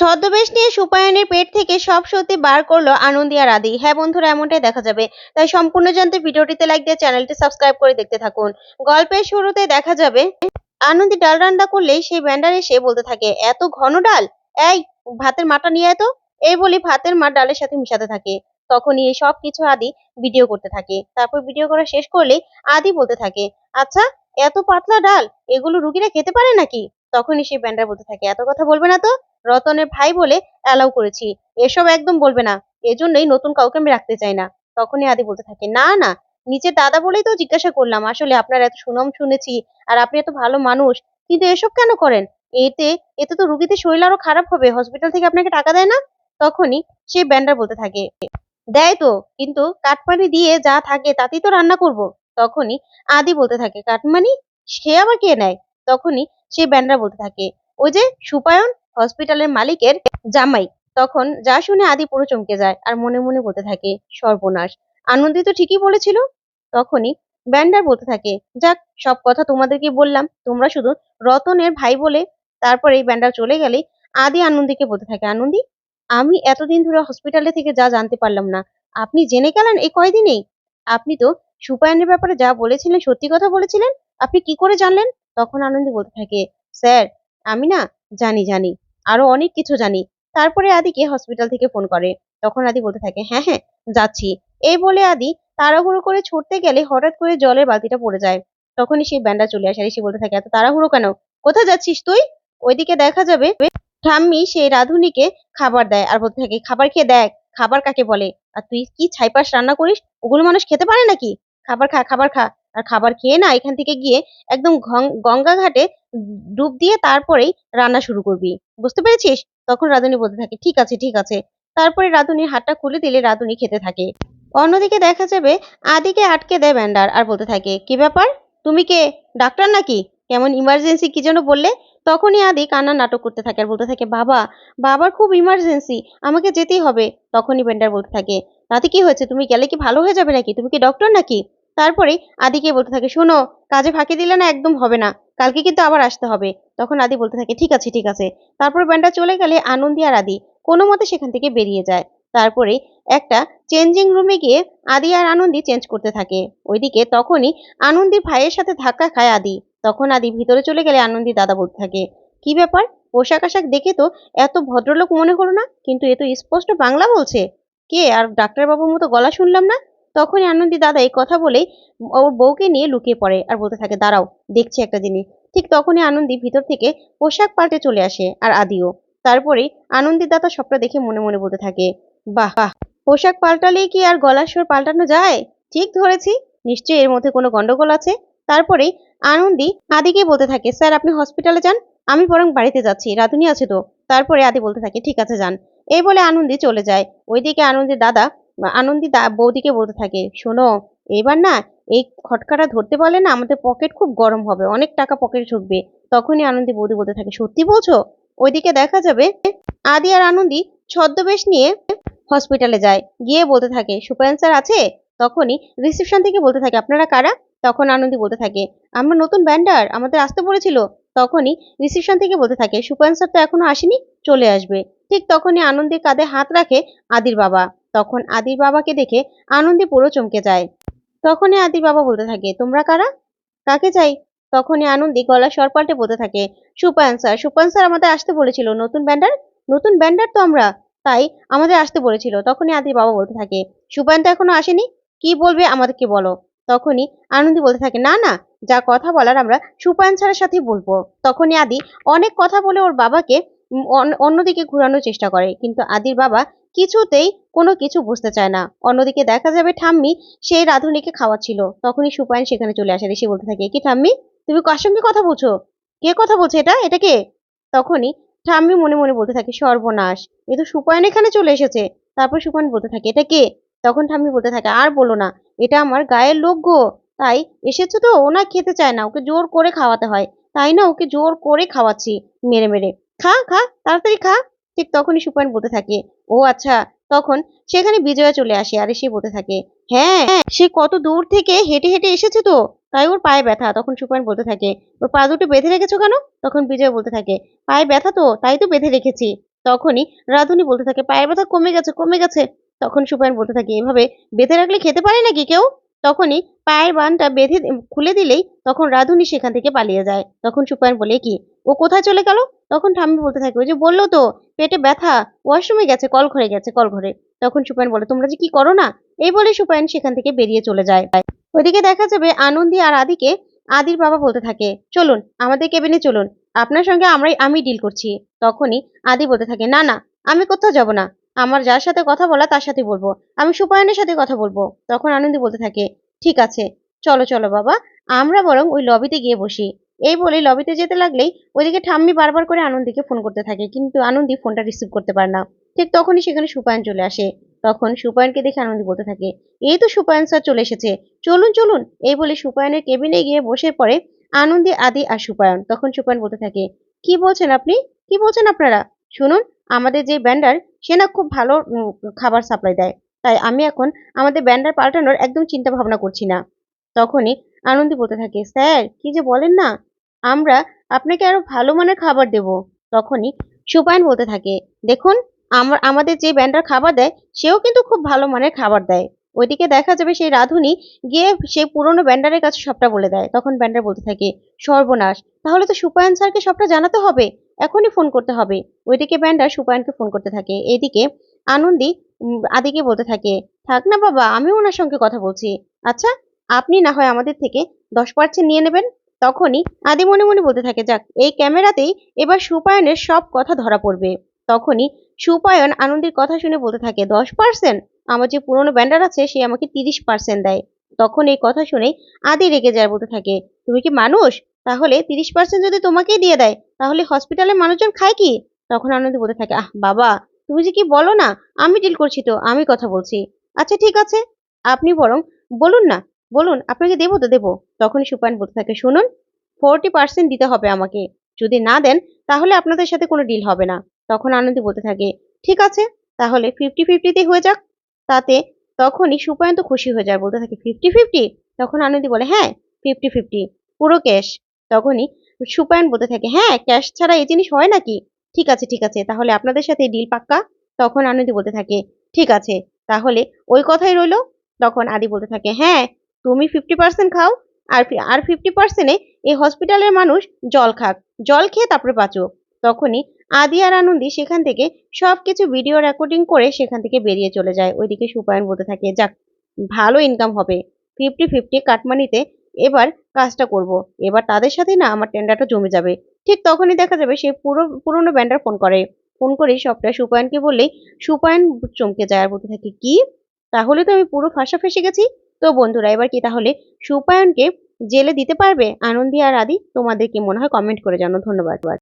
ছদ্মবেশ নিয়ে সুপায়নের পেট থেকে সব সত্যি বার করল আনন্দি আর আদি। হ্যাঁ বন্ধুরা, এমনটাই দেখা যাবে। তাই সম্পূর্ণ জানতে ভিডিওটিতে লাইক দিয়ে চ্যানেলটি সাবস্ক্রাইব করে দেখতে থাকুন। গল্পের শুরুতে দেখা যাবে, আনন্দি ডাল রান্না করলেই সেই ব্যান্ডার এসে বলতে থাকে, এত ঘন ডাল? এই, ভাতের মাটা নিয়ে এত এই বলি ভাতের মা ডালের সাথে মিশাতে থাকে। তখনই এই সব কিছু আদি ভিডিও করতে থাকে। তারপর ভিডিও করা শেষ করলে আদি বলতে থাকে আচ্ছা এত পাতলা ডাল, এগুলো রুগীরা খেতে পারে নাকি? তখনই সেই ব্যান্ডার বলতে থাকে, এত কথা বলবে না তো? রতনের ভাই বলে অ্যালাউ করেছি। এসব একদম বলবে না। এজন্যই নতুন কাউকে আমি রাখতে চাই না। তখনই আদি বলতে থাকে, না না নিচের দাদা বলেই তো জিজ্ঞাসা করলাম। আসলে আপনার এত সুনাম শুনেছি আর আপনি এত ভালো মানুষ, কিন্তু এসব কেন করেন? এতে এতে তো রুগীদের শরীর আরও খারাপ হবে। হসপিটাল থেকে আপনাকে টাকা দেয় না? তখনই সেই ব্যান্ডার বলতে থাকে, দেয় তো, কিন্তু কাঠমানি দিয়ে যা থাকে তাতেই তো রান্না করব। তখনই আদি বলতে থাকে, কাঠমানি? সে আবার কে নেয়? তখনই সেই ব্যান্ডার বলতে থাকে, ওই যে সুপায়ন হসপিটালের মালিকের জামাই। তখন যা শুনে আদি পুরো চমকে যায় আর মনে মনে বলতে থাকে, সর্বনাশ। আনন্দিত ঠিকই বলেছিল? তখনই ব্যান্ডার বলতে থাকে, যাক, সব কথা তোমাদেরকে বললাম। তোমরা শুধু রতনের ভাই বলে তারপরে এই ব্যান্ডার চলে গেলে আদি আনন্দীকে বলতে থাকে, আনন্দী, আমি এতদিন ধরে হসপিটালে থেকে যা জানতে পারলাম না। আপনি জেনে গেলেন এই কয়দিনেই? আপনি তো সুপায়নের ব্যাপারে যা বলেছিলেন সত্যি কথা বলেছিলেন? আপনি কি করে জানলেন? তখন আনন্দী বলতে থাকে, স্যার, আমি না জানি জানি। আরও অনেক কিছু জানি। তারপরে আদিকে হসপিটাল থেকে ফোন করে। তখন আদি বলতে থাকে হ্যাঁ হ্যাঁ যাচ্ছি। এই বলে আদি তাড়াহুড়ো করে ছুটতে গেলে হঠাৎ করে জলের বালতিটা পড়ে যায়। তখনই সেই ব্যান্ডা চলে আসে এসে বলতে থাকে, এত তাড়াহুড়ো কেন? কোথায় যাচ্ছিস তুই? ওইদিকে দেখা যাবে। ঠাম্মি সেই রাধুনিকে খাবার দেয় আর বলতে থাকে, খাবার খেয়ে দেখ, খাবার কাকে বলে? আর তুই কি ছাইপাশ রান্না করিস? ওগুলো মানুষ খেতে পারে নাকি? খাবার খা খাবার খা। খাবার খেয়ে না এখান থেকে গিয়ে একদম গঙ্গা ঘাটে ডুব দিয়ে তারপরেই রান্না শুরু করবি। বুঝতে পেরেছিস? তখন রাধুনি বলতে থাকে, ঠিক আছে ঠিক আছে। তারপরে রাধুনির হাতটা খুলে দিলে রাধুনি খেতে থাকে। অন্যদিকে দেখা যাবে আদিকে আটকে দেয় ব্যান্ডার আর বলতে থাকে, কি ব্যাপার? তুমি কে? ডাক্তার নাকি? কেমন ইমার্জেন্সি কি যেন বললে? তখনই আদি কান্নার নাটক করতে থাকে আর বলতে থাকে, বাবা, বাবার খুব ইমার্জেন্সি, আমাকে যেতেই হবে। তখনই ব্যান্ডার বলতে থাকে তাতে কি হয়েছে? তুমি গেলে কি ভালো হয়ে যাবে নাকি? তুমি কি ডক্টর নাকি? তারপরে আদিকে বলতে থাকে, শোনো, কাজে ফাঁকি দিলে না একদম হবে না, কালকে কিন্তু আবার আসতে হবে। তখন আদি বলতে থাকে, ঠিক আছে ঠিক আছে। তারপর ব্যান্ডা চলে গেলে আনন্দি আর আদি কোনো মতে সেখান থেকে বেরিয়ে যায়। তারপরে একটা চেঞ্জিং রুমে গিয়ে আদি আর আনন্দি চেঞ্জ করতে থাকে। ওইদিকে তখনই আনন্দি ভাইয়ের সাথে ধাক্কা খায় আদি। তখন আদি ভিতরে চলে গেলে আনন্দি দাদা বলতে থাকে, কি ব্যাপার? পোশাক আশাক দেখে তো এত ভদ্রলোক মনে হলো না? কিন্তু এ তো স্পষ্ট বাংলা বলছে। কে? আর ডাক্তারবাবুর মতো গলা শুনলাম না? তখনই আনন্দি দাদা এই কথা বলেই ওর বউকে নিয়ে লুকিয়ে পড়ে আর বলতে থাকে, দাঁড়াও, দেখছি একটা জিনিস। ঠিক তখনই আনন্দি ভিতর থেকে পোশাক পাল্টে চলে আসে আর আদিও। তারপরে আনন্দি দাদা সবটা দেখে মনে মনে বলতে থাকে, বাহ বাহ, পোশাক পাল্টালেই কি আর গলার স্বর পাল্টানো যায়? ঠিক ধরেছি, নিশ্চয়ই এর মধ্যে কোনো গন্ডগোল আছে? তারপরে আনন্দি আদিকে বলতে থাকে, স্যার, আপনি হসপিটালে যান, আমি বরং বাড়িতে যাচ্ছি, রাধুনি আছে তো? তারপরে আদি বলতে থাকে, ঠিক আছে, যান। এই বলে আনন্দি চলে যায়। ওইদিকে আনন্দির দাদা আনন্দি দা- বৌদিকে বলতে থাকে, শোনো, এবার না এই খটকাটা ধরতে পারলে না আমাদের পকেট খুব গরম হবে, অনেক টাকা পকেটে ঢুকবে। তখনই আনন্দি বৌদি বলতে থাকে, সত্যি বলছো? ওইদিকে দেখা যাবে? আদি আর আনন্দি ছদ্মবেশ নিয়ে হসপিটালে যায়। গিয়ে বলতে থাকে সুপায়ন স্যার আছে? তখনই রিসেপশন থেকে বলতে থাকে, আপনারা কারা? তখন আনন্দি বলতে থাকে, আমরা নতুন ব্যান্ডার আমাদের আসতে বলেছিল। তখনই রিসেপশন থেকে বলতে থাকে সুপায়ন স্যার তো এখনও আসেনি, চলে আসবে। ঠিক তখনই আনন্দির কাঁধে হাত রাখে আদির বাবা। তখন আদির বাবাকে দেখে আনন্দি পুরো চমকে যায়। তখনই আদির বাবা বলতে থাকে, তোমরা কারা? কাকে চাই? তখনই আনন্দি গলা স্বর পাল্টে বলতে থাকে সুপায়ন স্যার সুপায়ন স্যার আমাদের আসতে বলেছিল, নতুন ব্যান্ডার? নতুন ব্যান্ডার তো আমরা, তাই আমাদের আসতে বলেছিল। তখনই আদির বাবা বলতে থাকে সুপায়ন তো এখনও আসেনি? কি বলবে আমাদেরকে বলো? তখনই আনন্দি বলতে থাকে, না না, যা কথা বলার আমরা সুপায়ন স্যারের সাথেই বলব। তখনই আদি অনেক কথা বলে ওর বাবাকে অন্য- অন্যদিকে ঘোরানোর চেষ্টা করে, কিন্তু আদির বাবা কিছুতেই কোনো কিছু বুঝতে চায় না। অন্যদিকে দেখা যাবে ঠাম্মি সেই রাধুনিকে খাওয়াচ্ছিল। তখনই সুপায়ন সেখানে চলে আসে, এসে বলতে থাকে, কি ঠাম্মি, তুমি কার সঙ্গে কথা বলছো? কে কথা বলছে এটা? এটা কে? তখনই ঠাম্মি মনে মনে বলতে থাকে, সর্বনাশ, এ তো সুপায়ন এখানে চলে এসেছে। তারপর সুপায়ন বলতে থাকে, এটা কে? তখন ঠাম্মি বলতে থাকে, আর বলো না, এটা আমার গায়ের লোক গো। তাই এসেছে তো ওনা খেতে চায় না, ওকে জোর করে খাওয়াতে হয়। তাই না, ওকে জোর করে খাওয়াচ্ছি, মেরে মেরে। খা খা, তাড়াতাড়ি খা। ঠিক তখনই সুপায়ন বলতে থাকে, ও আচ্ছা। তখন সেখানে বিজয়া চলে আসে আর এসে বলতে থাকে হ্যাঁ সে কত দূর থেকে হেঁটে হেঁটে এসেছে তো, তাই ওর পায়ে ব্যথা। তখন সুপায়ন বলতে থাকে ওর পা দুটো বেঁধে রেখেছো কেন? তখন বিজয় বলতে থাকে, পায়ে ব্যথা তো, তাই তো বেঁধে রেখেছি। তখনই রাধুনি বলতে থাকে, পায়ের ব্যথা কমে গেছে কমে গেছে। তখন সুপায়ন বলতে থাকে, এভাবে বেঁধে রাখলে খেতে পারে নাকি কেউ? তখনই পায়ের বানটা বেঁধে খুলে দিলেই তখন রাধুনি সেখান থেকে পালিয়ে যায়। তখন সুপায়ন বলে কি, ও কোথায় চলে গেল? তখন ঠাম্মি বলতে থাকে, ওই যে বলল তো, পেটে ব্যথা, ওয়াশরুমে গেছে, কল ঘরে গেছে, কল ঘরে। তখন সুপায়ন বলে, তোমরা যে কি করো না? এই বলে সুপায়ন সেখান থেকে বেরিয়ে চলে যায়। ওইদিকে দেখা যাবে আনন্দি আর আদিকে, আদির বাবা বলতে থাকে, চলুন, আমাদের কেবিনে চলুন, আপনার সঙ্গে আমরাই, আমি ডিল করছি। তখনই আদি বলতে থাকে, না না, আমি কোথাও যাব না, আমার যার সাথে কথা বলা, তার সাথে বলব, আমি সুপায়নের সাথে কথা বলব। তখন আনন্দি বলতে থাকে, ঠিক আছে, চলো চলো বাবা, আমরা বরং ওই লবিতে গিয়ে বসি। এই বলে লবিতে যেতে লাগলেই ওইদিকে ঠাম্মি বারবার করে আনন্দীকে ফোন করতে থাকে, কিন্তু আনন্দী ফোনটা রিসিভ করতে পারে না। ঠিক তখনই সেখানে সুপায়ন চলে আসে। তখন সুপায়নকে দেখে আনন্দী বলতে থাকে, এই তো সুপায়ন স্যার চলে এসেছে। চলুন চলুন। এই বলে সুপায়নের কেবিনে গিয়ে বসে পড়ে আনন্দী, আদি আর সুপায়ন। তখন সুপায়ন বলতে থাকে, কি বলছেন আপনি? কি বলছেন আপনারা? শুনুন, আমাদের যে ব্যান্ডার, সে না খুব ভালো খাবার সাপ্লাই দেয়। তাই আমি এখন আমাদের ব্যান্ডার পাল্টানোর একদম চিন্তা ভাবনা করছি না। তখনই আনন্দী বলতে থাকে, স্যার, কি যে বলেন না? আমরা আপনাকে আরও ভালো মানের খাবার দেব। তখনই সুপায়ন বলতে থাকে, দেখুন, আমার, আমাদের যে ব্যান্ডার খাবার দেয়, সেও কিন্তু খুব ভালো মানের খাবার দেয়। ওইদিকে দেখা যাবে সেই রাধুনি গিয়ে সেই পুরনো ব্যান্ডারের কাছে সবটা বলে দেয়। তখন ব্যান্ডার বলতে থাকে, সর্বনাশ, তাহলে তো সুপায়ন স্যারকে সবটা জানাতে হবে? এখনই ফোন করতে হবে। ওইদিকে ব্যান্ডার সুপায়নকে ফোন করতে থাকে। এইদিকে আনন্দি আদিকে বলতে থাকে, থাক না বাবা আমি ওনার সঙ্গে কথা বলছি। আচ্ছা আপনি না হয় আমাদের থেকে দশ পার্সেন্ট নিয়ে নেবেন? তখনই আদি মনে মনে বলতে থাকে, যাক, এই ক্যামেরাতেই এবার সুপায়নের সব কথা ধরা পড়বে। তখনই সুপায়ন আনন্দের কথা শুনে বলতে থাকে, দশ পার্সেন্ট আমার যে পুরনো ব্যান্ডার আছে, সে আমাকে তিরিশ পার্সেন্ট দেয়। তখন এই কথা শুনে আদি রেগে যায় বলতে থাকে, তুমি কি মানুষ? তাহলে তিরিশ পার্সেন্ট যদি তোমাকেই দিয়ে দেয়, তাহলে হসপিটালে মানুষজন খায় কি? তখন আনন্দ বলতে থাকে, আহ, বাবা, তুমি যে কি বলো না, আমি ডিল করছি তো, আমি কথা বলছি। আচ্ছা ঠিক আছে, আপনি বরং বলুন না বলুন, আপনাকে দেবো তো দেবো। তখনই সুপায়ন বলতে থাকে, শুনুন ফোরটি পার্সেন্ট দিতে হবে আমাকে। যদি না দেন, তাহলে আপনাদের সাথে কোনো ডিল হবে না। তখন আনন্দী বলতে থাকে, ঠিক আছে, তাহলে ফিফটি ফিফটিতে হয়ে যাক। তাতে তখনই সুপায়ন তো খুশি হয়ে যায়, বলতে থাকে ফিফটি ফিফটি তখন আনন্দী বলে হ্যাঁ ফিফটি ফিফটি পুরো ক্যাশ তখনই সুপায়ন বলতে থাকে হ্যাঁ ক্যাশ ছাড়া এই জিনিস হয় নাকি? ঠিক আছে ঠিক আছে, তাহলে আপনাদের সাথে ডিল পাক্কা? তখন আনন্দী বলতে থাকে, ঠিক আছে, তাহলে ওই কথাই রইল। তখন আদি বলতে থাকে হ্যাঁ তুমি ফিফটি পার্সেন্ট খাও আর আর ফিফটি পার্সেন্টে এই হসপিটালের মানুষ জল খাক, জল খেয়ে তারপরে বাঁচো তখনই আদি আর আনন্দি সেখান থেকে সব কিছু ভিডিও রেকর্ডিং করে সেখান থেকে বেরিয়ে চলে যায়। ওইদিকে সুপায়ন বলতে থাকে, যাক, ভালো ইনকাম হবে। ফিফটি ফিফটি কাটমানিতে এবার কাজটা করব। এবার তাদের সাথেই না আমার টেন্ডারটা জমে যাবে। ঠিক তখনই দেখা যাবে সে পুরো পুরনো ব্যান্ডার ফোন করে। ফোন করে সবটা সুপায়নকে বললেই, সুপায়ন চমকে যায় আর বলতে থাকে, কি? তাহলে তো আমি পুরো ফাঁসা ফেসে গেছি? তো বন্ধুরা, এবার কি তাহলে সুপায়নকে জেলে দিতে পারবে? আনন্দি আর আদি, তোমাদের কি মনে হয়? কমেন্ট করে জানো ধন্যবাদ।